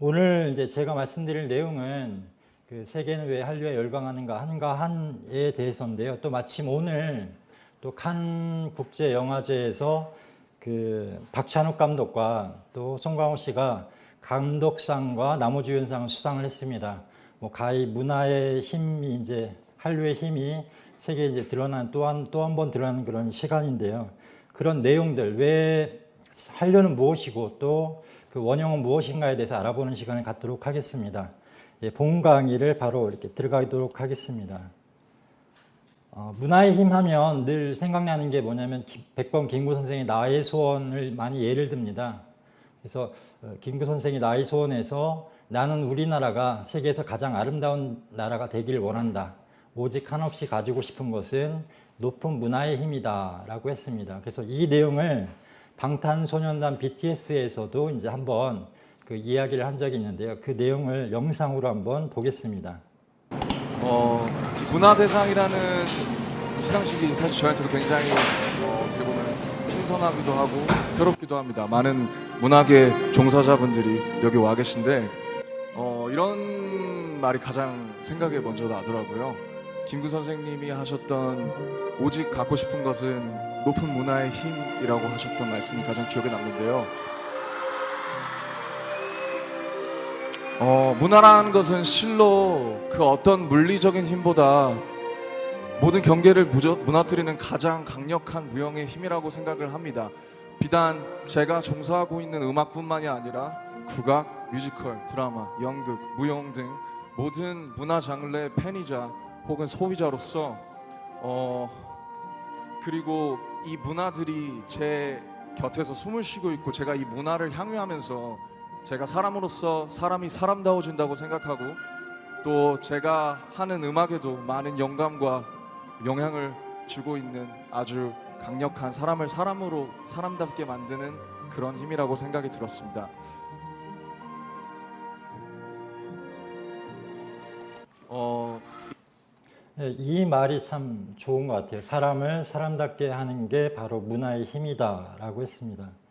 오늘 이제 제가 말씀드릴 내용은 그 세계는 왜 한류에 열광하는가 한가 한에 대해서인데요. 또 마침 오늘 또 칸 국제 영화제에서 그 박찬욱 감독과 또 송강호 씨가 감독상과 나무주연상을 수상을 했습니다. 뭐 가히 문화의 힘이 이제 한류의 힘이 세계에 이제 드러난 또한 또 한 번 드러나는 그런 시간인데요. 그런 내용들 왜 한류는 무엇이고 또 그 원형은 무엇인가에 대해서 알아보는 시간을 갖도록 하겠습니다. 예, 본 강의를 바로 이렇게 들어가도록 하겠습니다. 어, 문화의 힘 하면 늘 생각나는 게 뭐냐면 기- 백범 김구 선생의 나의 소원을 많이 예를 듭니다. 그래서 어, 김구 선생이 나의 소원에서 나는 우리나라가 세계에서 가장 아름다운 나라가 되기를 원한다. 오직 한없이 가지고 싶은 것은 높은 문화의 힘이다 라고 했습니다. 그래서 이 내용을 방탄소년단 BTS에서도 이제 한번 그 이야기를 한 적이 있는데요. 그 내용을 영상으로 한번 보겠습니다. 어, 이 문화대상이라는 시상식이 사실 저한테도 굉장히 어, 어떻게 보면 신선하기도 하고 새롭기도 합니다. 많은 문학의 종사자분들이 여기 와 계신데 어, 이런 말이 가장 생각에 먼저 나더라고요. 김구 선생님이 하셨던 오직 갖고 싶은 것은 높은 문화의 힘이라고 하셨던 말씀이 가장 기억에 남는데요. 어, 문화라는 것은 실로 그 어떤 물리적인 힘보다 모든 경계를 무너뜨리는 가장 강력한 무형의 힘이라고 생각을 합니다. 비단 제가 종사하고 있는 음악뿐만이 아니라 국악, 뮤지컬, 드라마, 연극, 무용 등 모든 문화 장르의 팬이자 혹은 소비자로서 어 그리고 이 문화들이 제 곁에서 숨을 쉬고 있고 제가 이 문화를 향유하면서 제가 사람으로서 사람이 사람다워진다고 생각하고 또 제가 하는 음악에도 많은 영감과 영향을 주고 있는 아주 강력한 사람을 사람으로 사람답게 만드는 그런 힘이라고 생각이 들었습니다. 어, 예, 이 말이 참 좋은 것 같아요. 사람을 사람답게 하는 게 바로 문화의 힘이다라고 했습니다.